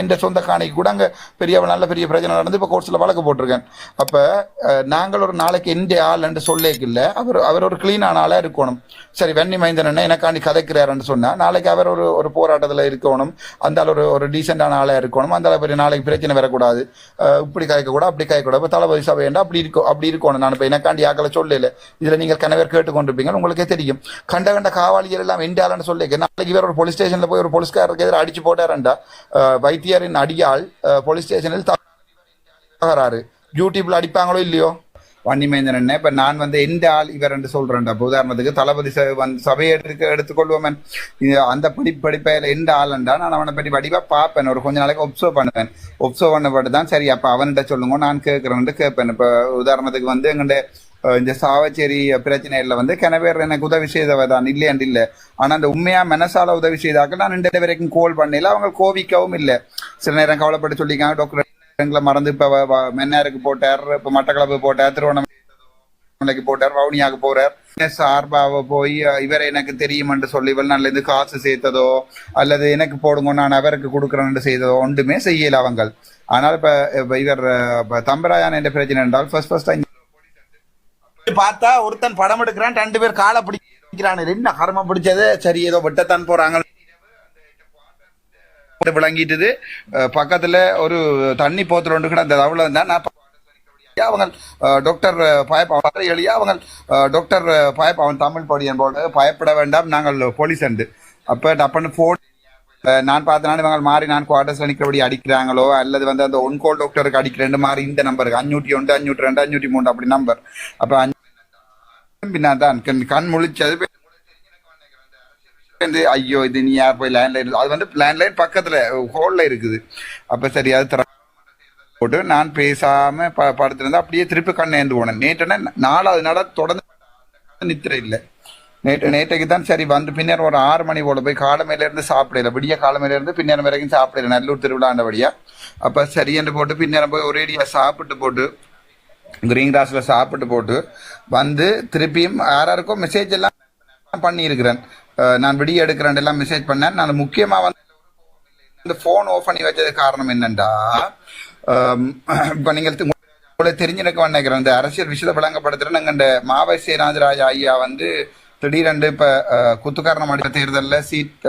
என் சொந்த காணிக்கு கூட அங்கே பெரிய நல்ல பெரிய பிரச்சனை நடந்து இப்போ கோர்ட்ஸில் வழக்கு போட்டிருக்கேன். அப்போ நாங்கள் ஒரு நாளைக்கு எந்த ஆள் என்று சொல்லேக்கு இல்லை அவர் அவர் ஒரு க்ளீனான ஆளாக இருக்கணும். சரி வெண்ணி மைந்தன் என்ன எனக்காண்டி கதைக்கிறாருன்னு சொன்னா நாளைக்கு அவர் ஒரு ஒரு போராட்டத்தில் இருக்கணும். அந்த ஒரு ஒரு டீசெண்டான ஆளாக இருக்கணும். அந்த பெரிய நாளைக்கு பிரச்சனை வரக்கூடாது. இப்படி காய்க்கக்கூடாது அப்படி காய்க்கக்கூடாது இப்போ தளபதி சபை அப்படி இருக்கும் அப்படி இருக்கணும் நான் இப்போ எனக்காண்டி ஆக்களை சொல்லல. இதில் நீங்கள் கணவர் கேட்டுக்கொண்டிருப்பீங்க உங்களுக்கே தெரியும். கண்ட கண்ட காவாளிகள் எல்லாம் வெண்டாளன்னு சொல்லி நாளைக்கு இவர் ஒரு போலீஸ் ஸ்டேஷனில் போய் ஒரு போலீஸ்காரருக்கு எதிராக அடிச்சு போட்டாரண்டா. வைத்திய வைத்தியரின் அடியால் போலீஸ் ஸ்டேஷனில் தகராறு யூடியூப்ல அடிப்பாங்களோ இல்லையோ? வன்னிமேந்தன் என்ன இப்ப நான் வந்து எந்த ஆள் இவர் என்று சொல்றேன்டா. உதாரணத்துக்கு தளபதி ச- சபையை எடுக்க எடுத்துக்கொள்வோமன். அந்த படி படிப்பையில் எந்த என்றால் நான் அவனை பற்றி வடிவா பார்ப்பேன். ஒரு கொஞ்ச நாளைக்கு ஒப்சர்வ் பண்ணுவேன். ஒப்சர்வ் பண்ணப்பட்டு தான் சரி அப்ப அவன்கிட்ட சொல்லுங்க நான் கேட்கறேன்ட்டு கேட்பேன். இப்ப உதாரணத்துக்கு வந்து எங்கிட்ட இந்த சாவச்சேரி பிரச்சனையில வந்து கிணவேர் எனக்கு உதவி செய்தவ தான் இல்லையாண்டு இல்ல. ஆனா அந்த உண்மையா மனசால உதவி செய்தாக்க நான் ரெண்டு வரைக்கும் கோல் பண்ணல அவங்க கோவிக்கவும் இல்லை. சில நேரம் கவலைப்பட்டு சொல்லிக்காங்க டாக்டர் எங்களை மறந்து இப்ப மென்னாருக்கு போட்டார் இப்ப மட்டக்களப்பு போட்டார் திருவண்ணாமலைக்கு போட்டார் வவுனியாவுக்கு போறார். சார்பாவ போய் இவரை எனக்கு தெரியும் என்று சொல்லி இவள் நல்ல இது காசு சேர்த்ததோ அல்லது எனக்கு போடுங்க நான் அவருக்கு கொடுக்குறேன் செய்ததோ ஒன்றுமே செய்யல அவங்க ஆனால் இப்ப இவர் அஹ், தம்பராயான் என்ற பிரச்சனை என்றால் ஃபர்ஸ்ட் ஃபர்ஸ்ட் பார்த்தா ஒருத்தன் படம் எடுக்கிறான் ரெண்டு பேர் காலை பிடிக்கிறான். என்ன கர்மம் பிடிச்சது? சரி ஏதோ வெட்டத்தான் போறாங்க. விளங்கிட்டுது. பக்கத்துல ஒரு தண்ணி போத்துல ஒன்று கூட அந்த தவளை தான் நான் அவங்க டாக்டர் பயப் எளியா அவங்க டாக்டர் பயப் அவன் தமிழ் படியன் என்போடு பயப்பட வேண்டாம். நாங்கள் போலீஸ் அண்டு. அப்ப டப்பன்னு போன் நான் பார்த்தனால இவங்க மாறி நான் குவார்டர்ஸ்ல நிற்கிறபடி அடிக்கிறாங்களோ அல்லது வந்து அந்த ஒன் கோல் டாக்டருக்கு அடிக்கிறேன் மாறி இந்த நம்பருக்கு அஞ்சூட்டி ஒன்று அஞ்சூட்டி ரெண்டு அஞ்சூட்டி மூணு அப்படி நம்பர் அப்ப பின்னாதான் கண் கண் முழிச்சது வந்து ஐயோ இது நீ யார் போய் லேண்ட்லைன் அது வந்து லேண்ட்லைன் பக்கத்துல ஹோல்ல இருக்குது. அப்ப சரி அது போட்டு நான் பேசாம ப படுத்திருந்தா அப்படியே திருப்பி கண்ணேந்து போனேன். நேற்று நாலாவது நாளா தொடர்ந்து நித்திரை இல்லை. நேற்று நேற்றைக்கு தான் சரி வந்து பின்னர் ஒரு ஆறு மணி போல போய் காலமையில இருந்து சாப்பிடல. விடிய காலமையில இருந்து பின்னர் வரைக்கும் சாப்பிடல. நல்லூர் திருவிழாண்டபடியா. அப்ப சரி என்று போட்டு பின்னர் போய் ஒரேடியா சாப்பிட்டு போட்டு கிரீன் கிராஸ்ல சாப்பிட்டு போட்டு வந்து திருப்பியும் யாராருக்கும் மெசேஜ் எல்லாம் பண்ணியிருக்கிறேன். நான் விடிய எடுக்கிறேன் எல்லாம் மெசேஜ் பண்ணேன். நான் முக்கியமா வந்து இந்த போன் ஓஃப் பண்ணி வச்சது காரணம் என்னண்டா? ஆம், இப்ப நீங்கள் தி- உங்களுக்கு தெரிஞ்சிருக்க நினைக்கிறேன் இந்த அரசியல் விஷயத்தை விளங்கப்படுத்துற இந்த மாவை சேராஜராஜ ஐயா வந்து திடீரென்று இப்ப குத்துக்காரன் குத்துக்காரணம் அடித்த தேர்தலில் சீட்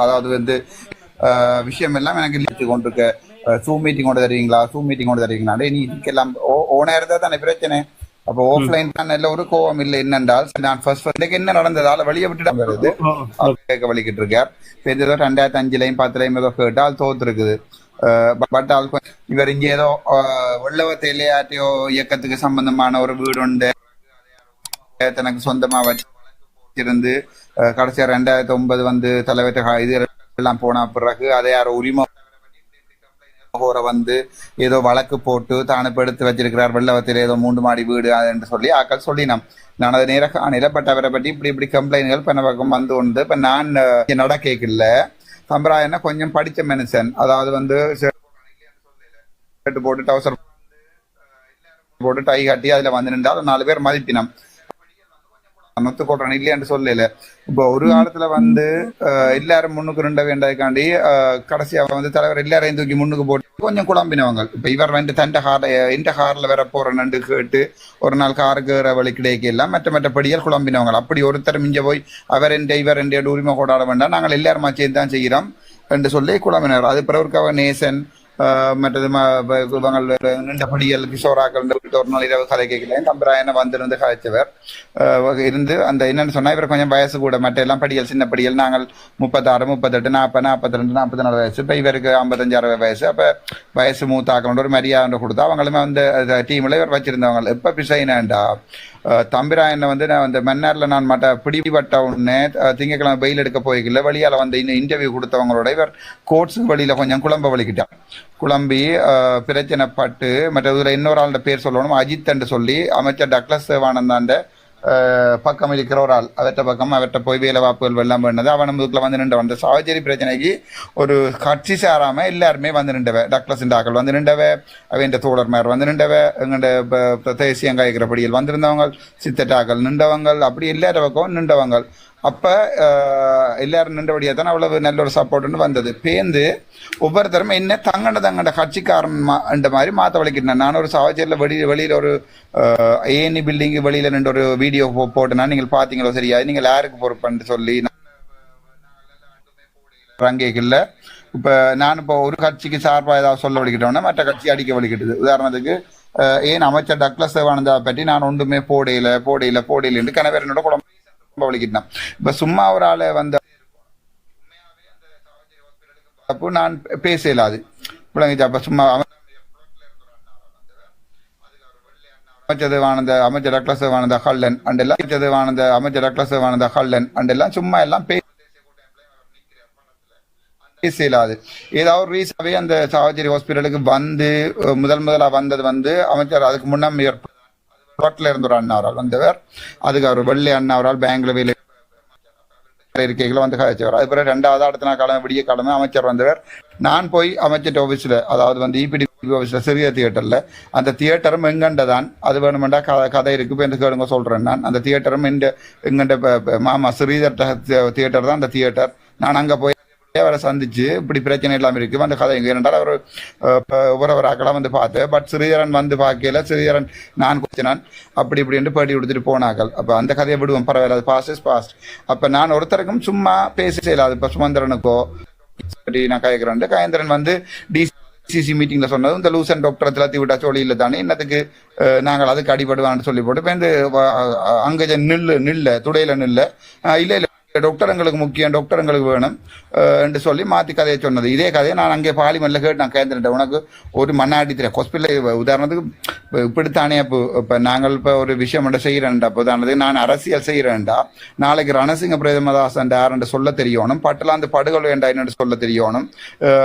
அதாவது வந்து விஷயம் எல்லாம் எனக்கு கொண்டிருக்க சூம் மீட்டிங் கொண்டு தருவீங்களா? சூம் மீட்டிங் கொண்டு தருவீங்களா? நீ இதுக்கெல்லாம் ஓனா இருந்தா தானே பிரச்சனை. அப்ப ஆஃப்லைன் தான்? ஒரு கோவம் இல்லை. என்னென்றால் நான் ஃபர்ஸ்ட் ஃபர்ஸ்ட் என்ன நடந்ததால வெளியே விட்டுட்டு வருது கேட்க வலிக்கிட்டு இருக்கார் ஏதோ ரெண்டாயிரத்தி அஞ்சுலயும் பத்துலயும் ஏதோ கேட்டால் தோத்து இருக்குது பட் கொஞ்சம் இவர் இங்க ஏதோ அஹ், வெள்ளவத்தையிலேயாட்டியோ இயக்கத்துக்கு சம்பந்தமான ஒரு வீடு உண்டு. தனக்கு சொந்தமா வச்சிருந்து கடைசியா ரெண்டாயிரத்தி ஒன்பது வந்து தலைவர் இது எல்லாம் போன பிறகு அதை யாரோ உரிமை கோர வந்து ஏதோ வழக்கு போட்டு தான் இப்ப எடுத்து வச்சிருக்கிறார். வெள்ளவத்தில் ஏதோ மூன்று மாடி வீடு அது என்று சொல்லி ஆக்கள் சொல்லினோம். நான் அது நேர காணல பட் அவரை பற்றி இப்படி இப்படி கம்ப்ளைண்ட்கள் பண்ண பக்கம் வந்து உண்டு. இப்போ நான் அஹ், நட கேட்கல. சம்பிராயன்னா கொஞ்சம் படிச்ச மனுஷன். அதாவது வந்து ஷர்ட் போட்டு டவுசர் போட்டு டை காட்டி அதுல வந்து நின்று அதை நாலு பேர் மதிப்பினம். நொத்து கொள்றேன் இல்லையான்னு சொல்லல. இப்போ ஒரு காலத்துல வந்து எல்லாரும் முன்னுக்கு ரெண்ட வேண்டாய்க்காண்டி கடைசியா வந்து தலைவர் எல்லாரையும் தூக்கி முன்னுக்கு போட்டு கொஞ்சம் குழம்பினவங்க. இப்ப இவர் வந்து தண்ட கார்ல இந்த ஹார்ல வர போறேன்னு கேட்டு ஒரு நாள் காருக்கு ஏற வழி கிடைக்க எல்லாம் மற்ற மற்ற படியால் குழம்பினவங்க. அப்படி ஒருத்தர் மிஞ்ச போய் அவர் என்ற இவர் என்ற உரிமை கொண்டாட வேண்டாம் நாங்கள் எல்லாருமா சேர்ந்து தான் செய்கிறோம் என்று சொல்லி குழம்பினர் அது பிறகு நேசன் மற்றது ம- வ- நின்ற படியல் கிஷோராக்கள் ஒரு நாள் இரவு கதை கேட்கல தம்பராயனை வந்திருந்து கதைச்சவர் இருந்து அந்த என்னன்னு சொன்னா இவர் கொஞ்சம் வயசு கூட மற்ற எல்லாம் படியல் சின்ன படியல் நாங்கள் முப்பத்தாறு முப்பத்தெட்டு நாற்பது நாற்பத்தி ரெண்டு நாற்பத்தி நாலு வயசு இப்போ இவருக்கு ஐம்பத்தஞ்சு அறுபது வயசு அப்போ வயசு மூத்தாக்கள் ஒரு மரியாதை கொடுத்தா அவங்களுமே வந்து டீம்ல இவர் வச்சிருந்தவங்க இப்போ பிசைனாண்டா தம்பிராயனை வந்து நான் அந்த மன்னாரில் நான் மட்ட பிடிபட்ட உடனே திங்கக்கிழமை பெயில் வெயில் எடுக்க போய்க்கல. வழியால வந்து இன்னும் இன்டர்வியூ கொடுத்தவங்களோட இவர் கோட்ஸு வழியில கொஞ்சம் குழம்ப வலிக்கிட்டான் குழம்பி அஹ், பிரச்சனைப்பட்டு மற்ற இன்னொரு ஆளோட பேர் சொல்லணும் அஜித் என்று சொல்லி அமைச்சர் டக்ளஸ் சேவானந்தாண்ட பக்கம் இருக்கிற ஒரு ஆள் அவற்ற பக்கம் அவற்ற போய் வேலை வாய்ப்புகள் வெள்ளம் பண்ணது அவன் முதுக்கில் வந்து நின்று அந்த சாவச்சேரி பிரச்சனைக்கு ஒரு கட்சி சேராமல் எல்லாருமே வந்து நின்றவ டக்ளஸ் ஆக்கள் வந்து நின்றவ அவன் தோழர்மார் வந்து நின்றவ எங்கள்ட தேசியங்காய்க்கிறபடியில் வந்திருந்தவங்க சித்தட்டாக்கள் நின்றவங்கள் அப்படி எல்லார பக்கம் நின்றவங்கள் அப்ப அஹ், எல்லாரும் நின்றபடியா தான் அவ்வளவு நல்ல ஒரு சப்போர்ட்னு வந்தது. பேந்து ஒவ்வொருத்தரும் என்ன தங்கண்ட தங்கண்ட கட்சிக்காரன் மா- மாதிரி மாத்த வலிக்கிட்டேன். நான் ஒரு சாவச்சேரியில் வெளியில் வெளியில ஒரு ஏஎன்இ பில்டிங் வெளியில நின்று ஒரு வீடியோ போட்டுனா நீங்கள் பாத்தீங்களோ சரியா? நீங்கள் யாருக்கு பொறுப்புன்னு சொல்லி ரங்கேக்கில்ல. இப்ப நான் இப்போ ஒரு கட்சிக்கு சார்பா ஏதாவது சொல்ல வலிக்கிட்டோம்னா மற்ற கட்சி அடிக்க வலிக்கிட்டது. உதாரணத்துக்கு ஏன் அமைச்சர் டக்ளஸ் தேவானந்தா பற்றி நான் ஒன்றுமே போடையில போடையில போடையில என்று கணவர் என்னோட குழம்பு வலிக்கிட்டான் இப்ப சும்மா ஒரு ஆளை வந்து அப்போ நான் பேச இயலாது. பிள்ளைங்க அப்ப சும்மா அவன் அமைச்சர் தேவானந்த ஹல்லன் அண்ட் எல்லாம் அமைச்சதவானந்த அமைச்சர் டக்ளஸ் ஹல்லன் அண்ட் எல்லாம் சும்மா எல்லாம் பே பேச இயலாது. ஏதாவது ஒரு ரீசாவே அந்த சாவச்சேரி ஹாஸ்பிட்டலுக்கு வந்து முதல் முதலா வந்தது வந்து அமைச்சர் அதுக்கு முன்னாடி ரோட்ல இருந்த ஒரு அண்ணாவரால் வந்தவர். அதுக்கு அவர் வெள்ளை அண்ணா அவரால் பேங்க்ல வேலை இருக்கைகளை வந்து கதைச்சவர் அது பிறகு ரெண்டாவது அடுத்த நாள் கிழமை விடிய கிழமை அமைச்சர் வந்தவர். நான் போய் அமைச்சர் ஆபீஸ்ல அதாவது வந்து இபிடி ஆஃபீஸில் சிறிய தியேட்டர்ல அந்த தியேட்டரும் எங்கண்ட தான் அது வேணுமெண்டா கதை கதை இருக்கு இப்போ இந்த கேளுங்க சொல்றேன் நான். அந்த தியேட்டரும் எங்க எங்கண்ட மாமா ஸ்ரீதர் தியேட்டர் தான் அந்த தியேட்டர் நான் அங்க போய் அவரை சந்திச்சு இப்படி பிரச்சனை இல்லாமல் இருக்கு. அந்த கதை எங்க என்றால் அவர் உறவராக்கெல்லாம் வந்து பார்த்தேன். பட் ஸ்ரீதரன் வந்து பார்க்கல ஸ்ரீதரன் நான் குச்சினான் அப்படி இப்படின்ட்டு பேட்டி கொடுத்துட்டு போனாக்கள் அப்போ அந்த கதையை விடுவோம். பரவாயில்ல அது பாஸ் இஸ் பாஸ்ட் அப்போ நான் ஒருத்தருக்கும் சும்மா பேச செய்யலாது இப்போ சுமந்திரனுக்கோ நான் கேட்கிறேன் கயந்திரன் வந்து டிசிசி மீட்டிங்ல சொன்னது இந்த லூசன் டாக்டர் திலத்தி விட்டா சொல்லி இல்லை தானே. என்னத்துக்கு நாங்கள் அதுக்கு அடிபடுவான்னு சொல்லி போட்டு இப்போ இந்த அங்கே நில்லு நில்ல துடையில நில்ல இல்லை இல்லை டாக்டர் எங்களுக்கு முக்கியம் டாக்டர் எங்களுக்கு வேணும் என்று சொல்லி மாற்றி கதையை சொன்னது. இதே கதையை நான் அங்கே பாலிமல்ல கேட்டு நான் கேந்திரன் உனக்கு ஒரு மண்ணாடி தெரியும் ஹாஸ்பிட்டல் உதாரணத்துக்கு இப்போ இப்படித்தானே இப்போ இப்போ நாங்கள் இப்போ ஒரு விஷயம் மட்டும் செய்கிறேன்டா இப்போ நான் அரசியல் செய்கிறேன்டா. நாளைக்கு ரணசிங்க பிரேமதாசன் யாருன்னு சொல்ல தெரியணும். பட்டலாந்து படுகொலை வேண்டா என்னன்னு சொல்ல தெரியணும்.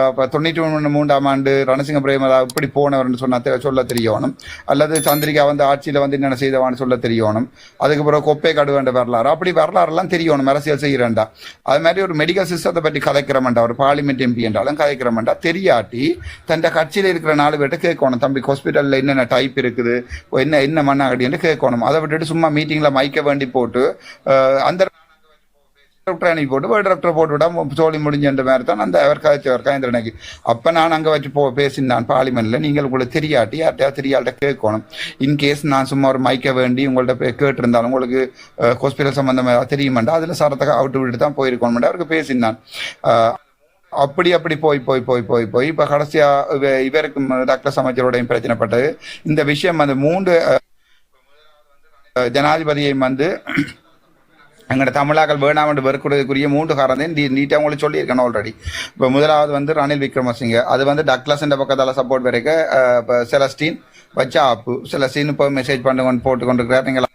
இப்போ தொண்ணூற்றி ஒன்று மூன்றாம் ஆண்டு ரணசிங்க பிரேமதா இப்படி போனவர்னு சொன்னா தெ- சொல்ல தெரியணும். அல்லது சந்திரிகா வந்து ஆட்சியில் வந்து என்னென்ன செய்தவான்னு சொல்ல தெரியணும். அதுக்கு பிறகு கொப்பை கடுவேண்ட வரலாறு. அப்படி வரலாறுலாம் தெரியணும் அரசியல் செய்கிறேன்டா. அது மாதிரி ஒரு மெடிக்கல் சிஸ்டத்தை பற்றி கதைக்கிறமெண்டா ஒரு பார்லிமெண்ட் எம்பி என்றாலும் கதைக்கிறமெண்டா. தெரியாட்டி தன் கட்சியில் இருக்கிற நாலு பேர்கிட்ட கேட்கணும். தம்பி ஹாஸ்பிட்டலில் என்னென்ன டைப் இருக்குது. என்ன என்ன மண்ணாகடின்னு கேட்கணும். அதை விட்டுட்டு சும்மா மீட்டிங்கில் மைக்க வேண்டி போட்டு அந்த டாக்டர் அனுப்பி போட்டு ஒரு டாக்டர் போட்டு விட சோழி முடிஞ்ச மாதிரி தான் அந்த அவர் கதைச்சவர் கயந்திரனுக்கு. அப்ப நான் அங்க வச்சு போ பேசினான் பார்லிமெண்ட்டில் நீங்கள் உங்களுக்கு தெரியாட்டி யார்ட்டையா தெரியாட்ட கேட்கணும். இன்கேஸ் நான் சும்மா ஒரு மைக்க வேண்டி உங்கள்ட்ட போய் கேட்டிருந்தாலும் உங்களுக்கு ஹாஸ்பிட்டல் சம்மந்தமாக தெரியுமாண்டா அதுல சரத்தை அவுட்டு விட்டு தான் போயிருக்கணும் அவருக்கு பேசினான். அப்படி அப்படி போய் போய் போய் போய் போய் இப்ப கடைசியா இவருக்கு இவருக்கும் டாக்டர் அமைச்சரோடையும் பிரச்சனைப்பட்டது இந்த விஷயம் அந்த மூன்று ஜனாதிபதியையும் வந்து எங்களோட தமிழாக்கள் வேணாம் என்று வெறுக்கிறதுக்குரிய மூன்று காரணம் நீட்டாக உங்களுக்கு சொல்லியிருக்கேன் ஆல்ரெடி இப்போ முதலாவது வந்து ரணில் விக்ரமசிங்க. அது வந்து டக்ளஸ்ன்ற பக்கத்தால் சப்போர்ட் வரைக்கும் இப்போ செலஸ்டீன் வச்சா ஆப்பு செலஸ்டீன் இப்போ மெசேஜ் பண்ணுங்க போட்டு கொண்டிருக்கிறார் நீங்கள்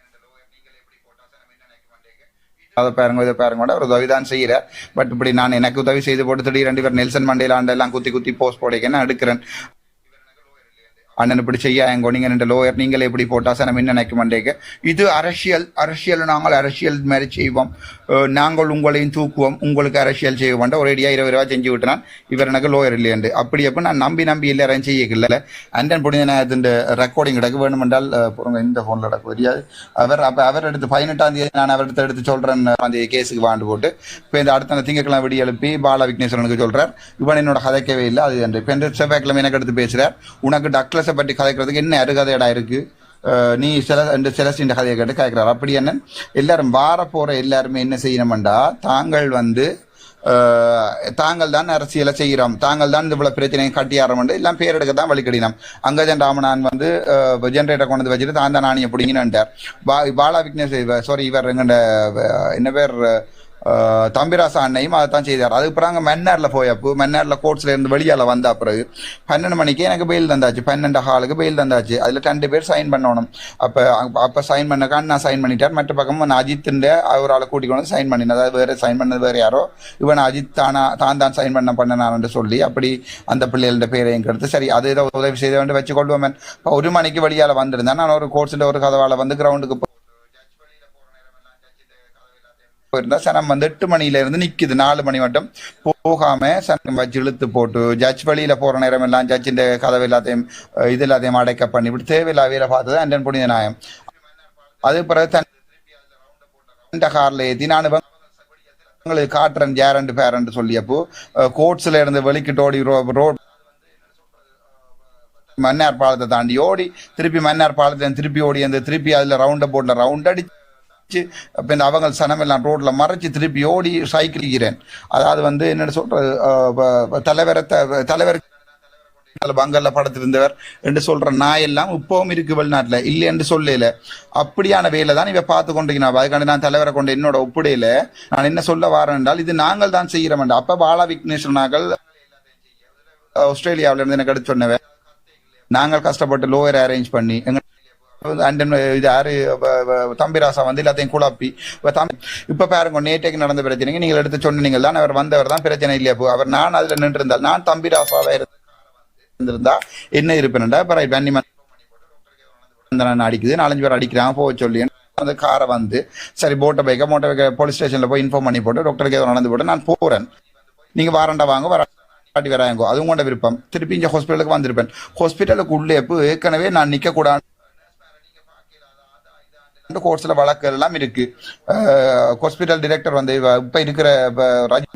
அதை பாருங்க இதை பாருங்க. கூட ஒரு உதவி தான் செய்கிறார் பட் இப்படி நான் எனக்கு உதவி செய்து போட்டு திடீர் ரெண்டு பேர் நெல்சன் மண்டேலாண்டெல்லாம் குத்தி குத்தி போஸ்ட் போடைக்க நான் எடுக்கிறேன் அண்ணன் இப்படி செய்ய எங்கோ நீங்க ரெண்டு லோயர் நீங்களே இப்படி போட்டா சார் நம்ம என்ன நினைக்க மாட்டேங்க இது அரசியல் அரசியல் நாங்கள் அரசியல் மாதிரி செய்வோம். நாங்கள் உங்களையும் தூக்குவோம். உங்களுக்கு அரசியல் செய்ய வேண்டாம். ஒரேடியா இருபது ரூபா செஞ்சு விட்டுனான் இவர் எனக்கு லோயர் இல்லையண்டு அப்படி அப்போ நான் நம்பி நம்பி எல்லாரையும் செய்யல அண்டன் புனித நேரத்தின் ரெக்கார்டிங் கிடக்கு வேணுமென்றால் அஹ், இந்த ஃபோனில் கிடக்கு. தெரியாது. அவர் அப்போ அவர் எடுத்து பதினெட்டாம் தேதி நான் அவர்கிட்ட எடுத்து சொல்றேன். அந்த கேஸுக்கு வாண்டு போட்டு இப்போ இந்த அடுத்த திங்கட்கிழமை விடி எழுப்பி பாலா விக்னேஸ்வரனுக்கு சொல்றார். இவன் என்னோட கதைக்கவே இல்லை. அது என்று. இப்போ செவ்வாய்க்கிழமை எனக்கு எடுத்து பேசுறார். உனக்கு டக்ளஸை பற்றி கதைக்கிறதுக்கு என்ன அருகதையடா இருக்கு? நீ சில இந்த சிலசின் கதையை கேட்டு கேட்கிறார் அப்படி என்ன? எல்லாரும் வார போற எல்லாருமே என்ன செய்யணும்டா தாங்கள் வந்து தாங்கள் தான் அரசியலை செய்கிறோம். தாங்கள் தான் இவ்வளவு பிரச்சனையை கட்டியாரம் எல்லாம் பேர் எடுக்க தான் வழிகடினோம். அங்கஜன் ராமநாதன் வந்து ஜென்ரேட்டர் கொண்டு வந்து வச்சுட்டு தான் தான் நாணியை பிடிங்கினான்ட்டார். பா பாலா விக்னேஷ் சாரி இவர் எங்கண்ட என்ன பேர் தம்பிராச அண்ணையும் அதை தான் செய்தார். அதுக்கு பிறகு மன்னார்ல போய் அப்போ மன்னார்ல கோர்ட்ஸ்ல இருந்து வெளியால் வந்த பிறகு பன்னெண்டு மணிக்கு எனக்கு பெயில் தந்தாச்சு. பன்னெண்டு ஹாலுக்கு பெயில் தந்தாச்சு. அதில் ரெண்டு பேர் சைன் பண்ணணும். அப்போ அப்போ சைன் பண்ணக்கா நான் சைன் பண்ணிட்டார். மற்ற பக்கம் நான் அஜித் ஒரு ஆளை கூட்டிக் கொண்டு சைன் பண்ணினேன். அதாவது வேறு சைன் பண்ணது வேறு யாரோ இவன் அஜித் தானா தான் தான் சைன் பண்ண பண்ணனான்னு சொல்லி அப்படி அந்த பிள்ளைகளோட பேரையும் கெடுத்து சரி அது உதவி செய்த வேண்டும் வச்சு கொள்வோம் இப்போ ஒரு மணிக்கு வெளியால் வந்திருந்தேன். நான் ஒரு கோர்ஸில் ஒரு கதவால் வந்து கிரவுண்டுக்கு போயிருந்தா சனம் வந்து எட்டு மணில இருந்து நிக்குது. நாலு மணி மட்டும். போகாம சனம் வச்சு இழுத்து போட்டு ஜட்ஜ் வழியில போற நேரம் எல்லாம் ஜட்ஜின் கதவு எல்லாத்தையும் இது எல்லாத்தையும் அடைக்க பண்ணி இப்படி தேவையில்லா வேலை பார்த்தது அண்டன் புனித நாயம். அது பிறகு தன் இந்த கார்ல ஏத்தி நான் உங்களுக்கு காட்டுறேன் ஜேரண்டு பேரண்டு சொல்லியப்போ கோட்ஸ்ல இருந்து வெளிக்கிட்டு ஓடி ரோட் மன்னார் பாலத்தை தாண்டி ஓடி திருப்பி மன்னார் பாலத்தை திருப்பி ஓடி அந்த திருப்பி அதுல ரவுண்ட போட்ல ரவுண்ட் அடிச்சு பின் அவங்க சனமெல்லாம் ரோட்ல மறைச்சு திருப்பி ஓடி சைக்கிள் அதாவது வந்து என்ன சொல்றது தலைவரத்தை தலைவர் பங்கல்ல படத்திருந்தவர் என்று சொல்ற நாய் எல்லாம் இப்பவும் இருக்கு வெளிநாட்டுல. இல்லை என்று சொல்லல. அப்படியான வேலை தான் இவ பார்த்து கொண்டிருக்கணும் அதுக்காண்டி நான் தலைவரை கொண்டு என்னோட ஒப்புடையில நான் என்ன சொல்ல வரேன் என்றால் இது நாங்கள் தான் செய்கிறோம் அப்ப பாலா விக்னேஸ்வரனாக்கள் ஆஸ்திரேலியாவில இருந்து எனக்கு எடுத்து சொன்னவன் நாங்கள் கஷ்டப்பட்டு லோயர் அரேஞ்ச் பண்ணி எங்க அண்டன் uh, இது யாரு? வ- தம்பிராசா வந்து எல்லாத்தையும் குழப்பி இப்ப தம்பி- இப்ப பாருங்க நேற்றைக்கு நடந்த பிரச்சனைக்கு நீங்கள் எடுத்து சொன்னீங்க தான் அவர் வந்தவர் தான் பிரச்சனை இல்லையா? இப்போ அவர் நான் அதுல நின்று இருந்தால் நான் தம்பிராசாவா இருந்திருந்தா என்ன இருப்பேன்டா இப்ப ரைட் வன்னி நான் அடிக்குது நாலஞ்சு பேர் அடிக்கிறாங்க போக சொல்லி. அந்த காரை வந்து சரி போட்டை பைக்கை மோட்டை பைக்கை போலீஸ் ஸ்டேஷன்ல போய் இன்ஃபார்ம் பண்ணி போட்டு டாக்டருக்கு ஏதோ நடந்து போட்டு நான் போறேன். நீங்க வாரண்டா வாங்க வராட்டி வராங்கோ அதுவும் கொண்ட விருப்பம். திருப்பி இங்க ஹாஸ்பிட்டலுக்கு வந்திருப்பேன். ஹாஸ்பிட்டலுக்கு உள்ளே ஏற்கனவே நான் நிக்க கூடாது கோர்ஸ்ல வழக்கு எல்லாம் இருக்கு. ஹாஸ்பிட்டல் டிரெக்டர் வந்து இப்ப இருக்கிற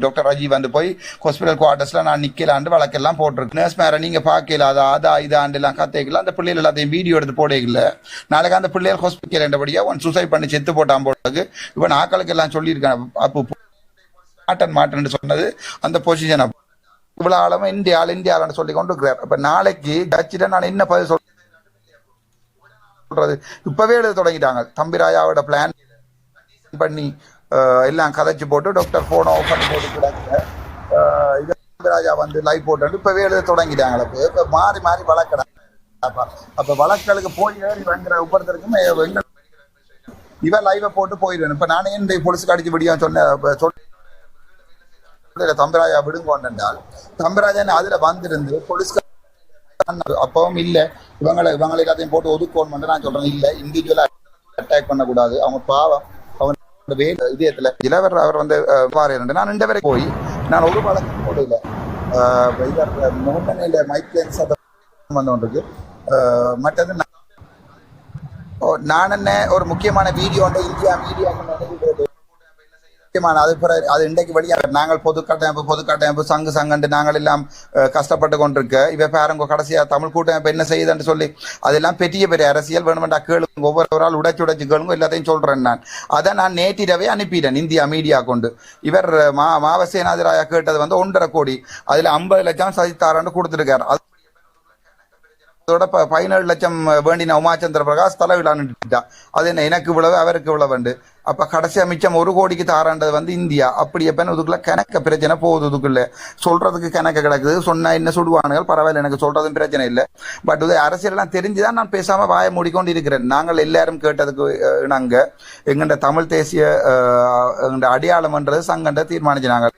டாக்டர் ராஜீவ் வந்து போய் ஹாஸ்பிட்டல் குவார்டர்ஸ்ல நான் நிக்கலாண்டு வழக்கெல்லாம் போட்டிருக்கு. நர்ஸ் மேல நீங்க பாக்கல அதா அதா இதாண்டு எல்லாம் கத்தைக்கல. அந்த பிள்ளைகள் எல்லாத்தையும் வீடியோ எடுத்து போடையில நாளைக்கு அந்த பிள்ளைகள் ஹாஸ்பிட்டல் என்றபடியா ஒன் சூசைட் பண்ணி செத்து போட்டான் போடுறது இவன் ஆக்களுக்கு எல்லாம் சொல்லியிருக்கேன் அப்போ மாட்டன் மாட்டன் சொன்னது அந்த பொசிஷன் இவ்வளவு ஆழமா இந்தியா இந்தியாவில் சொல்லி கொண்டு இருக்கிறார் அப்ப நாளைக்கு டச்சிட்ட நான் என்ன பதில் சொல்றேன் சொல்றது இப்பவே எழுத தொடங்கிட்டாங்க. தம்பிராயாவோட பிளான் பண்ணி எல்லாம் கதைச்சு போட்டு டாக்டர் போன ஓப்பன் பண்ணி போட்டு கிடக்குற இது தம்பிராஜா வந்து லைவ் போட்டு இப்பவே எழுத தொடங்கிட்டாங்க இப்ப. இப்போ மாறி மாறி வளர்க்கிறாங்க அப்ப அப்ப வழக்குகளுக்கு போய் ஏறி வாங்குற ஒவ்வொருத்தருக்கும் எங்க இவன் லைவ போட்டு போயிடுவேன் இப்ப நானே இந்த போலீஸுக்கு அடிச்சு விடியா சொன்ன சொல்ல தம்பிராஜா விடுங்கோண்டால் தம்பிராஜன் அதுல வந்திருந்து போலீஸ்க்கு அப்பவும் இல்ல. இவங்களை இவங்களை எல்லாத்தையும் போட்டு ஒதுக்கணும் நான் சொல்றேன். இல்ல இண்டிவிஜுவலா அட்டாக் பண்ணக்கூடாது. அவங்க பாவம். அவங்க வே இதயத்துல. இளவர் அவர் வந்து பாரு நான் ரெண்டு பேரை போய் நான் ஒரு வழக்கு போடல அஹ், இவர் முகமனையில மைக்கேல் சதம் வந்து ஒன்றுக்கு மற்றது நான் என்ன ஒரு முக்கியமான வீடியோ இந்தியா மீடியா முக்கியமான அது அது இன்றைக்கு வெளியாக நாங்கள் பொது கட்டமைப்பு பொது கட்டமைப்பு சங்கு சங்கண்டு நாங்கள் எல்லாம் கஷ்டப்பட்டு கொண்டிருக்க. இவ பாருங்க கடைசியா தமிழ் கூட்டமைப்பு என்ன செய்யுதுன்னு சொல்லி அதெல்லாம் பெரிய பெரிய அரசியல் வேணுமெண்டா கேளுங்க. ஒவ்வொரு ஆள் உடைச்சு உடைச்சு கேளுங்க எல்லாத்தையும் சொல்றேன் நான். அதை நான் நேற்றிரவே அனுப்பிட்டேன் இந்தியா மீடியா கொண்டு. இவர் மா மாவசேனாதிராயா கேட்டது வந்து ஒன்றரை கோடி. அதுல ஐம்பது லட்சம் சதித்தாரன்னு கொடுத்துருக்காரு. அது அதோட பதினேழு லட்சம் வேண்டின உமாச்சந்திர பிரகாஷ் தலைவிழான்னுட்டா அது என்ன எனக்கு இவ்வளவு அவருக்கு இவ்வளவு உண்டு அப்ப கடைசியா மிச்சம் ஒரு கோடிக்கு தாராண்டது வந்து இந்தியா. அப்படி எப்பன்னு இதுக்குள்ள கணக்க பிரச்சனை போகுது இதுக்குள்ள. சொல்றதுக்கு கணக்க கிடக்குது. சொன்னா என்ன சுடுவானுகள் பரவாயில்ல எனக்கு சொல்றதும் பிரச்சனை இல்லை. பட் இது அரசியல்லாம் தெரிஞ்சுதான் நான் பேசாம வாய மூடிக்கொண்டு இருக்கிறேன் நாங்கள் எல்லாரும் கேட்டதுக்கு நாங்க எங்கண்ட தமிழ் தேசிய அஹ், எங்கண்ட அடையாளம்ன்றது சங்கண்ட தீர்மானிச்சினாங்க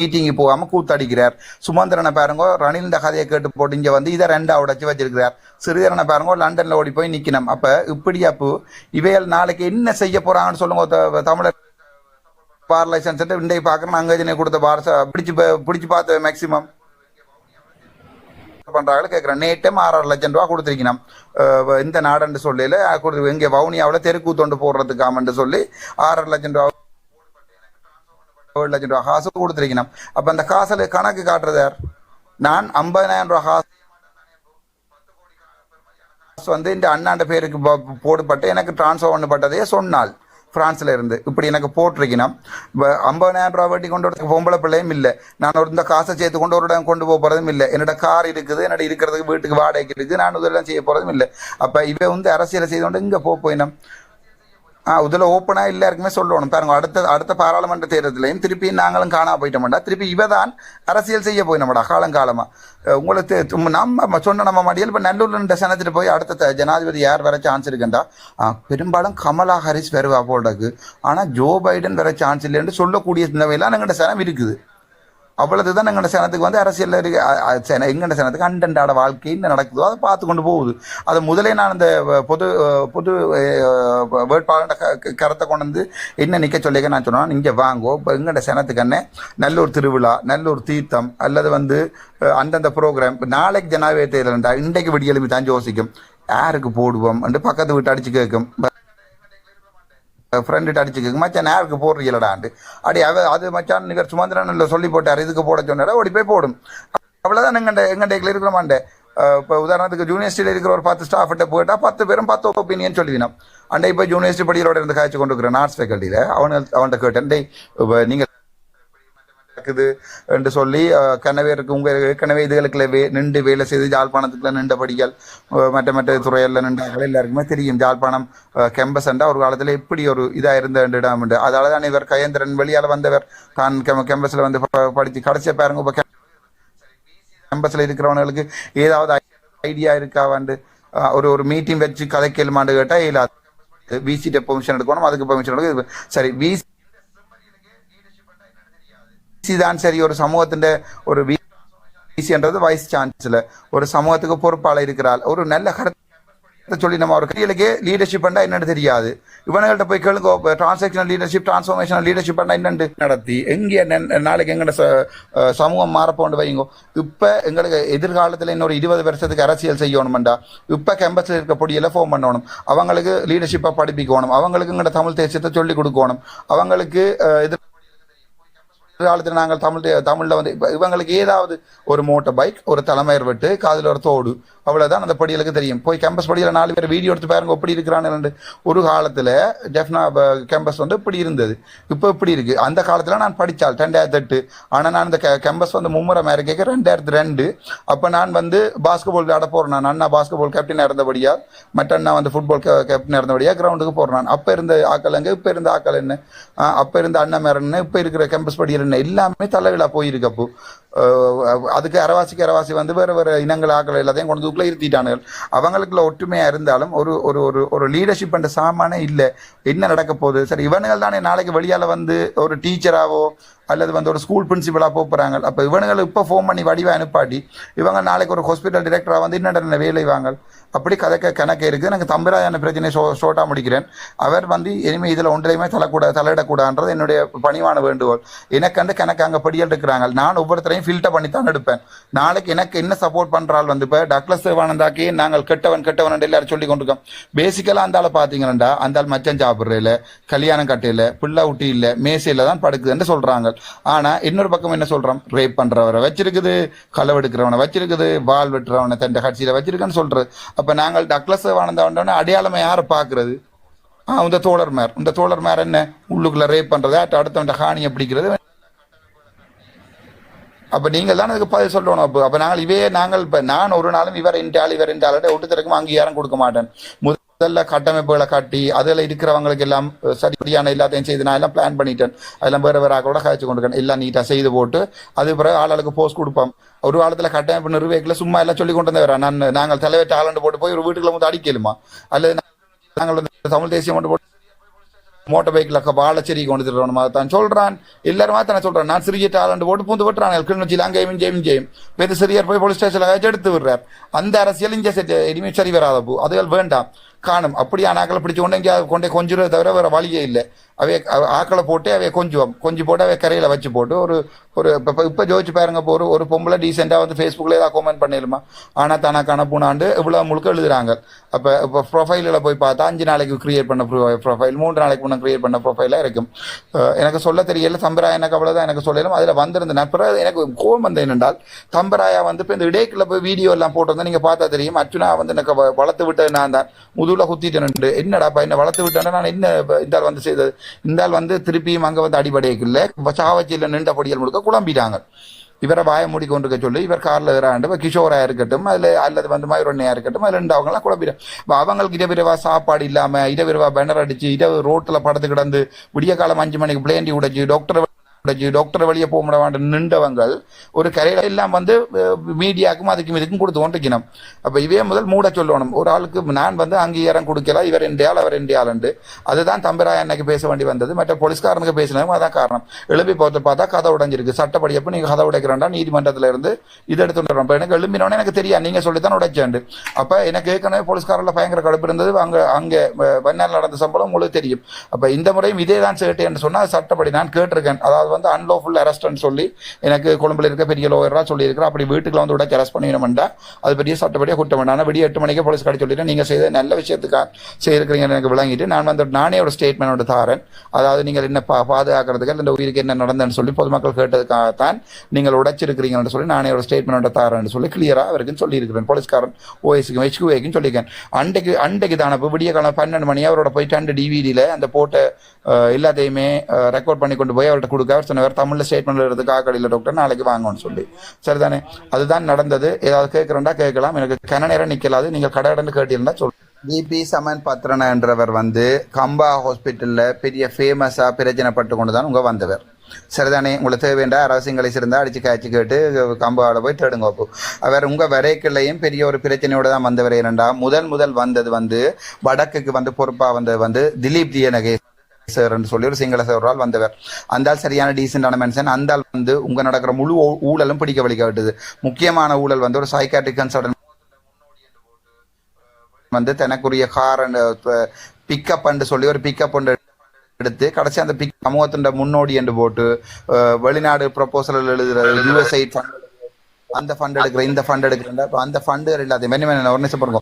மீட்டிங்கு போகாம கூத்தடிக்கிறார். சுமந்திரனை பாருங்க ரணில் கதையை கேட்டு போட்டு இங்க வந்து இதை ரெண்டா உடைச்சு வச்சிருக்கிறார். சிறுதரனை பாருங்க லண்டன்ல ஓடி போய் நிக்கணும். அப்ப இப்படி அப்போ இவையல் நாளைக்கு என்ன செய்ய போறாங்கன்னு சொல்லுங்க த- தமிழர் பார் லைசன்ஸ் இன்றைக்கு பாக்குறேன் அங்கஜனை கொடுத்த பார் பிடிச்சு ப- பிடிச்சு பார்த்த மேக்சிமம் பண்றாங்க கேட்கிறேன் நேட்டம் ஆறாறு லட்சம் ரூபா கொடுத்துருக்கணும். இந்த நாடுன்னு சொல்லல கொடுத்து இங்கே வவுனியாவில் தெருக்கூத்தொண்டு போடுறதுக்காமன்னு சொல்லி ஆறரை லட்சம் ரூபா ஏழு லட்சம் ரூபா காசு கொடுத்துருக்கணும் அப்ப அந்த காசுல கணக்கு காட்டுறதார் நான் ஐம்பதாயிரம் ரூபா காசு வந்து இந்த அண்ணாண்ட பேருக்கு போடுபட்டு எனக்கு டிரான்ஸ்ஃபர் பண்ணப்பட்டதே சொன்னால் பிரான்ஸ்ல இருந்து இப்படி எனக்கு போட்டிருக்கணும் ஐம்பதாயிரம் ரூபா வட்டி கொண்டு வரதுக்கு பொம்பளை பிள்ளையும் இல்லை நான் ஒரு இந்த காசை சேர்த்து கொண்டு ஒரு இடம் கொண்டு போக போறதும் இல்லை என்னோட கார் இருக்குது என்னோட இருக்கிறதுக்கு வீட்டுக்கு வாடகைக்கு இருக்குது நான் இதெல்லாம் செய்ய போறதும் இல்லை அப்போ இவன் வந்து அரசியலை செய்து கொண்டு இங்கே போக போயினோம் ஆ இதில் ஓப்பனாக எல்லாருக்குமே சொல்லணும். பாருங்க அடுத்த அடுத்த பாராளுமன்ற தேர்தலையும் திருப்பி நாங்களும் காணாம போயிட்டோம்டா. திருப்பி இவதான் அரசியல் செய்ய போயினோம்டா காலம் காலமாக உங்களுக்கு நம்ம சொன்ன நம்ம மடியில் இப்போ நல்லூர்ல இந்த சனத்துட்டு போய் அடுத்த த- ஜனாதிபதி யார் வர சான்ஸ் இருக்குண்டா? ஆ, பெரும்பாலும் கமலா ஹாரிஸ் வருவா போடுறதுக்கு ஆனால் ஜோ பைடன் வர சான்ஸ் இல்லைன்னு சொல்லக்கூடிய நிலைமையெல்லாம் எங்கள்கிட்ட சனம் இருக்குது. அவ்வளவுதான் எங்கட சேனத்துக்கு வந்து அரசியல் இருக்க. எங்கட சேனத்துக்கு அண்டண்டாட வாழ்க்கை என்ன நடக்குதோ அதை பார்த்து கொண்டு போகுது. அது முதலே நான் இந்த பொது பொது வேட்பாளர் க- கருத்தை கொண்டு வந்து என்ன நிற்க சொல்லிக்க நான் சொன்னா இங்கே வாங்கோ இப்போ எங்கட சேனத்துக்கு என்ன நல்லூர் திருவிழா நல்லூர் தீர்த்தம் அல்லது வந்து அந்தந்த ப்ரோக்ராம் நாளைக்கு ஜனாதிபதி தேர்தல் இன்றைக்கு விடியெலும்பி தான் யோசிக்கும். யாருக்கு போடுவோம்? பக்கத்து வீட்டு அடிச்சு கேட்கும். ஃப்ரெண்டு அடிச்சுக்கோங்க மச்சான் நேருக்கு போடுறீங்களடாண்டு அடி அவ அது மச்சான் நிகர் சுமந்திரன் சொல்லி போட்டார் இதுக்கு போட சொன்னார் ஓடி போய் போடும். அவ்வளோதான் எங்கண்ட எங்கண்டைக்கில் இருக்கிறோமாண்டே இப்போ உதாரணத்துக்கு யூனிவர்சிட்டியில் இருக்கிற ஒரு பத்து ஸ்டாஃப்கிட்ட போயிட்டால் பத்து பேரும் பத்து ஒப்பீனியன் சொல்லிவினோம் அண்டை இப்போ யூனிவர்சிட்டி படிகளோட இருந்து காய்ச்சி கொண்டு இருக்கிறேன் ஆர்ட்ஸ் ஃபேக்கல்ட்டியில் அவன் அவன்கிட்ட கேட்டேன் டேய் இப்போ நீங்கள் நடக்குது என்று சொல்லி கனவேருக்கு இருக்கு உங்க ஏற்கனவே இதுகளுக்குள்ள வே நின்று வேலை செய்து ஜாழ்ப்பாணத்துக்குள்ள நின்றபடிகள் மற்ற மற்ற துறையில் நின்றார்கள் எல்லாருக்குமே தெரியும். ஜாழ்ப்பாணம் கேம்பஸ் என்றா ஒரு காலத்தில் எப்படி ஒரு இதாக இருந்த இடம் உண்டு. அதால தான் இவர் கயந்திரன் வெளியால் வந்தவர். தான் கேம்பஸில் வந்து படிச்சு கடைசியா பாருங்க இப்போ கேம்பஸில் இருக்கிறவங்களுக்கு ஏதாவது ஐடியா இருக்கா வந்து ஒரு ஒரு மீட்டிங் வச்சு கதை கேளுமாண்டு கேட்டால் இல்லாது விசிட்ட பெர்மிஷன் எடுக்கணும் அதுக்கு பெர்மிஷன் எடுக்கணும். சரி விசி தான் சரி ஒரு சமூகத்தின் ஒரு விசின்றது வைஸ் சான்சலர் ஒரு சமூகத்துக்கு பொறுப்பாளர் இருக்கிறாள் ஒரு நல்ல கருத்தை சொல்லி நம்ம ஒரு கையிலுக்கு லீடர்ஷிப் பண்ணா என்னன்னு தெரியாது. இவனுங்கள்ட்ட போய் கேளுங்க டிரான்சாக்ஷனல் லீடர்ஷிப் டிரான்ஸ்ஃபர்மேஷனல் லீடர்ஷிப் பண்ணா என்னென்று நடத்தி எங்கே நெ- நாளைக்கு எங்கட ச- அஹ் சமூகம் மாறப்போண்டு வைங்க இப்ப எங்களுக்கு எதிர்காலத்தில் இன்னொரு இருபது வருஷத்துக்கு அரசியல் செய்யணும்டா இப்ப கேம்பஸில் இருக்க பொடியெல்லாம் ஃபோன் பண்ணணும். அவங்களுக்கு லீடர்ஷிப்பை படிப்பிக்கணும். அவங்களுக்கு எங்கட தமிழ் தேசியத்தை சொல்லி கொடுக்கணும். அவங்களுக்கு எதிர் காலத்தில் நாங்கள் தமிழ் தமிழில் வந்து இப்போ இவங்களுக்கு ஏதாவது ஒரு மோட்டர் பைக் ஒரு தலைமையர் வெட்டு காதில் ஒரு தோடு அவ்வளோதான் அந்த படிகளுக்கு தெரியும். போய் கேம்பஸ் படியில் நாலு பேர் வீடியோ எடுத்து பாருங்க எப்படி இருக்கிறான்னு ஒரு காலத்தில் டெஃப்னா கேம்பஸ் வந்து இப்படி இருந்தது. இப்போ இப்படி இருக்கு. அந்த காலத்தில் நான் படித்தாள் ரெண்டாயிரத்தி எட்டு. ஆனால் நான் இந்த கேம்பஸ் வந்து மும்முறை மேரக்கேக்கு ரெண்டாயிரத்தி ரெண்டு. அப்போ நான் வந்து பாஸ்கெட்பால் விளையாட போகிறேன் நான். அண்ணா பாஸ்கெட்பால் கேப்டன் இருந்தபடியா மற்ற அண்ணா வந்து ஃபுட்பால் கேப்டன் இருந்தபடியா கிரவுண்டுக்கு போகிறேன் அப்போ இருந்த ஆக்கள் எங்கே இப்போ இருந்த ஆக்கள் என்ன? அப்போ இருந்த அண்ணன் மேரன் இப்போ இருக்கிற கேம்பஸ் படியில் என்ன எல்லாமே தலைவிழா போயிருக்கு அப்போ. அதுக்கு அரவாசிக்கு அரவாசி வந்து வேறு வேறு இனங்கள் ஆக்கள் எல்லாத்தையும் கொண்டு வந்து இருத்திட்டானுகள். அவங்களுக்குள்ள ஒற்றுமையாக இருந்தாலும் ஒரு ஒரு ஒரு ஒரு லீடர்ஷிப் என்ற சாமானே இல்லை. என்ன நடக்க போகுது? சரி இவனுங்கள் தானே நாளைக்கு வெளியால் வந்து ஒரு டீச்சராகவோ அல்லது வந்து ஒரு ஸ்கூல் பிரின்சிபலாக போகிறாங்க அப்போ இவனுங்கள் இப்போ ஃபோன் பண்ணி வடிவை அனுப்பாட்டி இவங்க நாளைக்கு ஒரு ஹாஸ்பிட்டல் டிரெக்டராக வந்து என்னென்ன வேலை வாங்க அப்படி கதைக்க கணக்கு இருக்குது. எனக்கு தம்பிராஜான பிரச்சனை ஷோ ஷோட்டாக முடிக்கிறேன். அவர் வந்து இனிமேல் இதில் ஒன்றையுமே தலைக்கூடாது தலையிடக்கூடாதுன்றது என்னுடைய பணிவான வேண்டுகோள். எனக்கண்டு கணக்கு அங்கே படியல் இருக்கிறாங்க. நான் ஒவ்வொருத்தரையும் ஃபில்டர் பண்ணி தான் எடுப்பேன். நாளைக்கு எனக்கு என்ன சப்போர்ட் பண்ணுறாள் வந்து இப்போ டக்ளஸ் தேவானந்தாக்கி நாங்கள் கெட்டவன் கெட்டவன் எல்லாரும் சொல்லி கொண்டிருக்கோம். பேசிக்கலாக அந்த ஆளை பார்த்தீங்கன்னா அந்த ஆள் மச்சம் சாப்பிட்றதில்ல கல்யாணம் கட்டையில் பிள்ளை ஊட்டி இல்லை மேசையில் தான் படுக்குதுன்னு சொல்கிறாங்க ஆனால் இன்னொரு பக்கம் என்ன சொல்கிறோம் ரேப் பண்ணுறவரை வச்சிருக்குது களவெடுக்கிறவனை வச்சிருக்குது வால் வெட்டுறவனை தன் கட்சியில் வச்சிருக்குன்னு சொல்கிறது அப்போ நாங்கள் டக்ளஸ் தேவானந்தா அடையாளமை யாரை பார்க்குறது? ஆ இந்த தோழர் மேர் இந்த தோழர் மேர் என்ன? உள்ளுக்குள்ள ரேப் பண்ணுறது அடுத்தவன் ஹானியை பிடிக்கிறது அப்ப நீங்கள் தான் அதுக்கு பதில் சொல்லணும். அப்போ அப்ப நாங்கள் இவே நாங்கள் இப்ப நான் ஒரு நாளும் இவர் இன்டால் இவர் இன்டால் ஒட்டுத்தருக்கும் அங்கீகாரம் கொடுக்க மாட்டேன். முதல்ல கட்டமைப்புகளை கட்டி அதில் இருக்கிறவங்களுக்கு எல்லாம் சரியான எல்லாத்தையும் செய்து நான் எல்லாம் பிளான் பண்ணிட்டேன். அதெல்லாம் வேற வேற கூட காய்ச்சி கொண்டு எல்லாம் நீட்டாக செய்து போட்டு அது பிறகு ஆளுக்கு போஸ்ட் கொடுப்போம். ஒரு காலத்தில் கட்டமைப்பு நிர்வாகிகளை சும்மா எல்லாம் சொல்லி கொண்டு வந்தவரா? நான் நாங்கள் தலைவர் டாலண்ட் போட்டு போய் ஒரு வீட்டுக்குள்ள வந்து அடிக்கலுமா? அல்லது நாங்கள் வந்து தமிழ் தேசியம் மட்டும் போட்டு மோட்டர் பைக்கில் பாலச்சேரிக்கு கொண்டு தரணும் தான் சொல்கிறான் எல்லாருமா தானே சொல்கிறான் நான் சிறிய டாலண்ட் போட்டு பூந்து விட்டுறான். கிளிநொச்சியில் அங்கேயும் ஜெயும் ஜெயும். பெரிய சிறியர் போய் போலீஸ் ஸ்டேஷனில் எடுத்து விடுறார். அந்த அரசியல் இங்கே செட் இனிமேல் சரி வராத பூ அதுகள் வேண்டாம். காணும். அப்படியே ஆக்களை பிடிச்ச உடனே எங்கேயாவது கொண்டே கொஞ்சம் தவிர வேறு வழியே இல்லை. அவைய ஆக்களை போட்டு அவைய கொஞ்சுவோம். கொஞ்சி போட்டு அவைய கரையில் வச்சு போட்டு ஒரு ஒரு இப்போ இப்போ ஜோதிச்சு பாருங்க இப்போ ஒரு ஒரு பொம்பளை டீசெண்டாக வந்து ஃபேஸ்புக்கில் ஏதாவது கமெண்ட் பண்ணிடுமா ஆனால் தானா கணப்புனாண்டு இவ்வளோ முழுக்க எழுதுறாங்க. அப்போ இப்போ ப்ரொஃபைலில் போய் பார்த்தா அஞ்சு நாளைக்கு கிரியேட் பண்ண ப்ரொஃபைல் மூன்று நாளைக்கு முன்னே கிரியேட் பண்ண ப்ரொஃபைலாக இருக்கும். எனக்கு சொல்ல தெரியல தம்பராய எனக்கு அவ்வளோதான் எனக்கு சொல்லிடும் அதில் வந்திருந்த நான் பிறகு எனக்கு கோவம் வந்து என்னென்றால் தம்பராயா வந்து இப்போ இந்த இடைக்குள்ள போய் வீடியோ எல்லாம் போட்டு நீங்கள் பார்த்தா தெரியும் அர்ச்சுனா வந்து எனக்கு வ- வளர்த்து விட்டது நான் தான். முதுகுல குத்திட்டேன் என்னடாப்பா என்ன வளர்த்து விட்டேன்னா நான் என்ன இப்ப இந்த வந்து செய்தது? இந்த வந்து திருப்பியும் அங்கே வந்து அடிபடையக்கு இல்லை சாவச்சியில் நின்ற பொடியல் முழுக்க குழம்பிட்டாங்க. இவரை வாய மூடி கொண்டிருக்க சொல்லி இவர் காரில் இறாண்டு இப்ப கிஷோரா இருக்கட்டும் அதில் அல்லது வந்து மயூரண்ணையா இருக்கட்டும் அதில் ரெண்டு அவங்களாம் குழம்பிடும் இப்போ அவங்களுக்கு இரவிரவா சாப்பாடு இல்லாமல் இரவிரவா பேனர் அடிச்சு இரவு ரோட்டில் படுத்து கிடந்து விடிய காலம் அஞ்சு மணிக்கு பிளேண்டி உடைச்சு டாக்டர் டாக்டர் வெளியே போக முடியாத நின்றவங்கள் ஒரு கரையில எல்லாம் வந்து மீடியாக்கும் அதுக்கும் இதுக்கும் கொடுத்து கொண்டிருக்கணும் அப்போ இவே முதல் மூட சொல்லணும் ஒரு ஆளுக்கு நான் வந்து அங்கீகாரம் கொடுக்கல இவர் இண்டியால் அவர் இண்டியாலண்டு அதுதான் தம்பிராய அன்னைக்கு பேச வேண்டி வந்தது மற்ற போலீஸ்காரனுக்கு பேசினதும் அதான் காரணம் எழுப்பி பார்த்து பார்த்தா கதை உடைஞ்சிருக்கு சட்டப்படி எப்போ நீங்கள் கதை உடைக்கிறேன்டா நீதிமன்றத்தில் இருந்து இது எடுத்து வந்துடுறோம் இப்போ எனக்கு எழும்பினோடனே எனக்கு தெரியாது நீங்க சொல்லித்தான் உடைச்சாண்டு அப்போ எனக்கு ஏற்கனவே போலீஸ்காரில் பயங்கர கடுப்பு இருந்தது அங்கே அங்கே வன்னால் நடந்த சம்பளம் உங்களுக்கு தெரியும் அப்போ இந்த முறையும் இதே தான் சேட்டு என்று சொன்னால் சட்டப்படி நான் கேட்டிருக்கேன் அதாவது வந்து அன்லோஃபுல் அரெஸ்ட்னு சொல்லி எனக்கு கொழும்புல இருக்க பெரிய லோயராக சொல்லியிருக்கிறேன் அப்படி வீட்டுக்குள்ள வந்து உடச்சு அரெஸ்ட் பண்ணிடணும்டா அது பெரிய சட்டப்படியாக குற்றம். வேண்டாம் ஆனால் விடிய எட்டு மணிக்கு போலீஸ் கடை சொல்லிட்டு நீங்கள் செய்த நல்ல விஷயத்துக்காக செய்திருக்கிறீங்கன்னு எனக்கு விளங்கிட்டு நான் வந்து நானே ஒரு ஸ்டேட்மெண்ட் தாரேன். அதாவது நீங்கள் என்ன பா பாதுகாக்கிறதுக்கு இந்த உயிருக்கு என்ன நடந்ததுன்னு சொல்லி பொதுமக்கள் கேட்டதுக்காகத்தான் நீங்கள் உடைச்சிருக்கிறீங்கன்னு சொல்லி நானே ஒரு ஸ்டேட்மெண்ட் தாரேன்னு சொல்லி கிளியராக அவருக்கும் சொல்லியிருக்கிறேன். போலீஸ்காரன் ஓஎஸ்க்கு ஹெச்குஏக்கும் சொல்லியிருக்கேன். அன்றைக்கு அன்றைக்கு தானே இப்போ விடிய காலம் பன்னெண்டு மணி அவரோட போயிட்டு அந்த டிவிடியில் அந்த போட்ட எல்லாத்தையுமே ரெக்கார்ட் பண்ணி கொண்டு போய் அவர்கிட்ட கொடுக்க அவர் சொன்னவர் தமிழில் ஸ்டேட்மெண்ட் எடுத்து காக்கடியில் டாக்டர் நாளைக்கு வாங்கன்னு சொல்லி. சரிதானே? அதுதான் நடந்தது. ஏதாவது கேட்குறேன்டா கேட்கலாம். எனக்கு கன நேரம் நிற்கலாது நீங்கள் கடை கேட்டீங்கன்னா சொல் பிபி சமன் பத்ரன என்றவர் வந்து கம்பா ஹாஸ்பிட்டலில் பெரிய ஃபேமஸாக பிரச்சனைப்பட்டு கொண்டு தான் உங்கள் வந்தவர். சரிதானே? உங்களுக்கு தேவைண்டா? அரசியங்களை இருந்தால் அடிச்சு காய்ச்சி கேட்டு கம்பாவில் போய் தேடுங்க அப்போ. அவர் உங்கள் வரைக்கிள்ளையும் பெரிய ஒரு பிரச்சனையோட தான் வந்தவர். இரண்டா முதல் முதல் வந்தது வந்து வடக்குக்கு வந்து பொறுப்பாக வந்தது வந்து திலீப் தியனகே சார்ன்னு சொல்லி ஒரு சிங்கள சார் வந்தவர். அந்த ஆள் சரியான டீசென்டான மனுஷன். அந்த ஆள் வந்து உங்க நடக்கிற முழு ஊழலும் பிடிக்க வலிக்க விட்டுது. முக்கியமான ஊழல் வந்து ஒரு சைக்காட்ரிக் கன்சல்டன் வந்து தனக்குரிய கார் பிக்கப் சொல்லி ஒரு பிக்கப் எடுத்து கடைசி அந்த பிக் சமூகத்தின் முன்னோடி என்று போட்டு அஹ், வெளிநாடு ப்ரொபோசல் எழுதுறது யூஎஸ்ஐ ஃபண்ட் அந்த ஃபண்ட் எடுக்கிற இந்த ஃபண்ட் எடுக்கிற அந்த ஃபண்டுகள் எல்லாத்தையும் மெனி ஒரு நிமிஷம் பாருங்க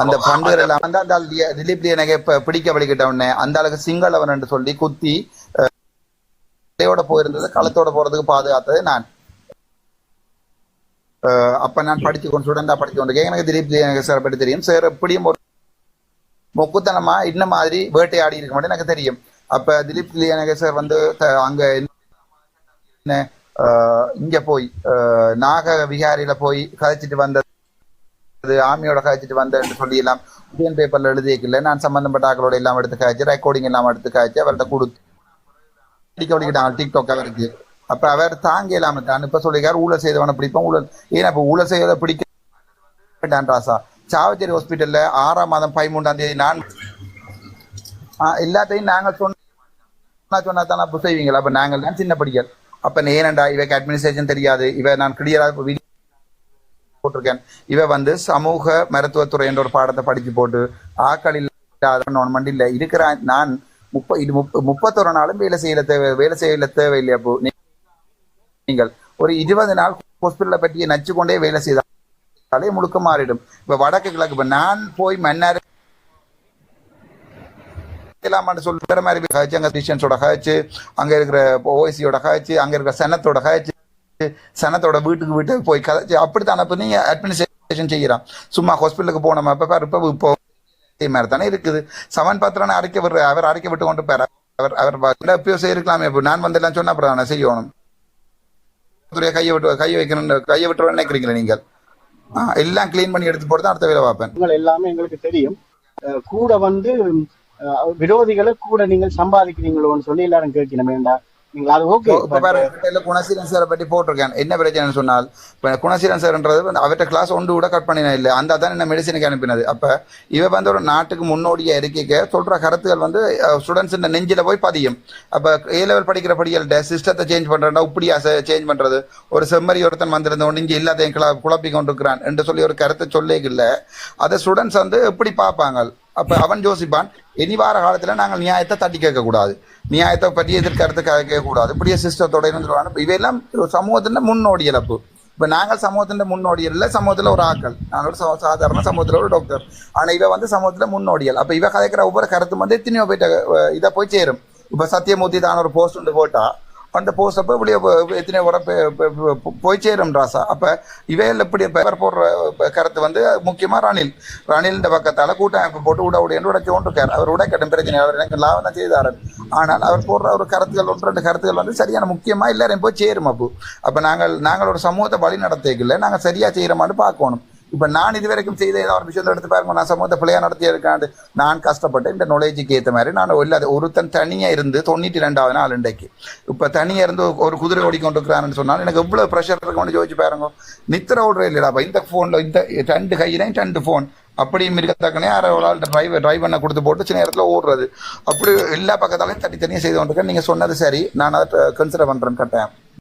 அந்த வந்து அந்த ஆள் தி- திலீப் எனக்கு பிடிக்க வலிக்கிட்ட உடனே அந்த ஆளுக்கு சிங்களவன் என்று சொல்லி குத்தி அஹ், தலையோட போயிருந்தது களத்தோட போறதுக்கு பாதுகாத்தது நான். அப்ப நான் படிச்சு கொண்டு ஸ்டூடெண்டா படிச்சு கொண்டு எனக்கு திலீப் எனக்கு சார் பற்றி தெரியும். சார் எப்படியும் ஒரு மொக்குத்தனமா இந்த மாதிரி வேட்டையாடி இருக்க மாட்டேன் எனக்கு தெரியும். அப்ப திலீப் எனக்கு சார் வந்து அங்க இங்க போய் நாக விகாரியில போய் கதைச்சிட்டு வந்தது ஆமியோட காய்ச்சிட்டு வந்தேன்னு சொல்லி எல்லாம் உதயன் பேப்பர்ல எழுதியக்கில்ல நான் சம்பந்தப்பட்ட ஆக்களோட எல்லாம் எடுத்து காய்ச்சி ரெக்கார்டிங் எல்லாம் எடுத்து காய்ச்சி அவர்கிட்ட கொடுத்து அடிக்க வலிக்கிட்டாங்க டிக்டாக் அவருக்கு. அப்ப அவர் தாங்க இல்லாம தான் இப்ப சொல்லிருக்காரு ஊழல் செய்தவனை பிடிப்போம் ஊழல் ஏன்னா இப்ப ஊழல் செய்வதை பிடிக்க வேண்டாம் ராசா. சாவச்சேரி ஹாஸ்பிட்டல்ல ஆறாம் மாதம் பதிமூன்றாம் தேதி நான் எல்லாத்தையும் நாங்கள் சொன்னா சொன்னா தான் செய்வீங்களா? அப்ப நாங்கள் தான் சின்ன படிகள் அப்ப ஏனண்டா இவக்கு அட்மினிஸ்ட்ரேஷன் தெரியாது. இவ நான் கிளியரா போட்டிருக்கேன். இவ வந்து சமூக மருத்துவத்துறை என்ற ஒரு பாடத்தை படிச்சு போட்டு ஆக்கள் இல்லாத கவர்மெண்ட் இருக்கிற நான் முப்ப இது முப்பத்தொரு நாளும் வேலை செய்யல தேவை வேலை செய்யல தேவையில்லை அப்போ. நீங்கள் ஒரு இருபது நாள் ஹாஸ்பிட்டலை பற்றி நச்சு கொண்டே வேலை செய்தாலே முழுக்க மாறிடும். இப்ப வடக்கு கிழக்கு இப்ப நான் போய் மன்னார் சொல்ற மாதிரி காய்ச்சி அங்க டிஷன்ஸோட காய்ச்சி அங்க இருக்கிற ஓஎஸ்சியோட காய்ச்சி அங்க இருக்கிற சனத்தோட காய்ச்சி சனத்தோட வீட்டுக்கு வீட்டு போய் கதை அப்படித்தான் அப்போ நீங்க அட்மினிஸ்ட்ரேஷன் செய்யறான். சும்மா ஹாஸ்பிட்டலுக்கு போனோம் அப்போ பாரு இப்போ இதே மாதிரி தானே இருக்குது. சமன் பாத்திரனை அரைக்க விடுற அவர் அரைக்க விட்டு கொண்டு போற அவர் அவர் எப்பயோ செய்யலாமே இப்போ நான் வந்து எல்லாம் சொன்ன அப்புறம் நான் செய்யணும். கையை விட்டு கையை வைக்கணும் கையை விட்டுருவேன் நினைக்கிறீங்களா நீங்கள்? எல்லாம் கிளீன் பண்ணி எடுத்து போட்டு அடுத்த வேலை பார்ப்பேன். உங்கள் எல்லாமே எங்களுக்கு தெரியும். கூட வந்து விரோதிகளை கூட நீங்கள் சம்பாதிக்கிறீங்களோன்னு சொல்லி எல்லாரும் கேட்கணும் வேண்டாம் ஓகே இப்ப பாரு இல்ல குணசீலன் சாரை பற்றி போட்டிருக்கேன். என்ன பிரச்சனைன்னு சொன்னால் இப்ப குணசீலன் சார்ன்றது வந்து அவர்கிட்ட கிளாஸ் ஒன்று கூட கட் பண்ணினா இல்லை. அந்த தான் என்ன மெடிசனுக்கு அனுப்பினது. அப்ப இவ வந்து ஒரு நாட்டுக்கு முன்னோடியா இருக்க சொல்ற கருத்துக்கள் வந்து ஸ்டூடெண்ட்ஸ் இந்த நெஞ்சில போய் பதியும். அப்ப ஏ லெவல் படிக்கிற படிகள்கிட்ட சிஸ்டத்தை சேஞ்ச் பண்றா இப்படியா சேஞ்ச் பண்றது? ஒரு செம்மறி ஒருத்தன் வந்திருந்த ஒன்று இங்க எல்லாத்தையும் கிள- குழப்பி கொண்டிருக்கிறான் என்று சொல்லி ஒரு கருத்தை சொல்லே இல்லை அதை ஸ்டூடெண்ட்ஸ் வந்து எப்படி பார்ப்பாங்க? அப்ப அவன் யோசிப்பான் இனி வார காலத்துல நாங்கள் நியாயத்தை தட்டி கேட்க கூடாது நியாயத்தை பற்றி எதிர்கருத்து கேட்க கூடாது இப்படியே சிஸ்டத்தோட இருந்துருவாங்க இவையெல்லாம் சமூகத்தின் முன்னோடியல் அப்போ இப்ப நாங்கள் சமூகத்தின் முன்னோடியல் இல்ல சமூகத்துல ஒரு ஆக்கள். நான் ஒரு சாதாரண சமூகத்துல ஒரு டாக்டர் ஆனா இவ வந்து சமூகத்துல முன்னோடியல் அப்ப இவ கதைக்கிற ஒவ்வொரு கருத்து வந்து எத்தனையோ போயிட்ட இதை போய் சேரும். இப்ப சத்தியமூர்த்தி தான் ஒரு போஸ்ட் ஒன்று போட்டா அந்த போஸ்ட் அப்போ இப்படி எத்தனை வர போய் சேரும் ராசா. அப்போ இவையில் இப்படி பேப்பர் போடுற கருத்து வந்து முக்கியமாக ரணில். ரணில் இந்த கூட்டம் கூட்டமைப்பு போட்டு உட உடையன்னு உடைச்சு கொண்டிருக்கார் அவர் உடைக்கட்டும் பிரச்சனை அவர் எனக்கு லாபம் தான் செய்தாரன். ஆனால் அவர் போடுற ஒரு கருத்துக்கள் ஒன்று ரெண்டு கருத்துக்கள் வந்து சரியான முக்கியமாக எல்லாரையும் போய் சேரும் அப்போ. அப்போ நாங்கள் நாங்கள் ஒரு சமூகத்தை வழி நடத்திக்கல நாங்கள் சரியாக செய்கிறோமான்னு பார்க்கணும். இப்ப நான் இதுவரைக்கும் செய்த ஏதாவது ஒரு விஷயத்தை எடுத்து பாருங்க நான் சமூகத்தை பிள்ளையா நடத்தி இருக்காண்டு நான் கஷ்டப்பட்டு இந்த நாலேஜுக்கு ஏற்ற மாதிரி நான் இல்லாத ஒருத்தன் தனியா இருந்து தொண்ணூற்றி ரெண்டாவது நாள் இன்றைக்கு. இப்ப தனியா இருந்து ஒரு குதிரை ஓடிக்கொண்டிருக்கிறான்னு சொன்னால் எனக்கு எவ்வளோ ப்ரெஷர் இருக்கும்னு யோசிச்சு பாருங்க. நித்திர ஓடுற இல்லைடா இந்த போன்ல இந்த ரெண்டு கையிலையும் ரெண்டு போன் அப்படியும் இருக்கத்தக்கனே யாரோ ஒரு ஆள் டிரைவ் டிரைவ் பண்ண கொடுத்து போட்டு சில நேரத்தில் ஓடுறது. அப்படி எல்லா பக்கத்தாலையும் தனித்தனியாக செய்து கொண்டிருக்கேன். நீங்கள் சொன்னது சரி. நான் அதை கன்சிடர் பண்ணுறேன் கட்டாயம்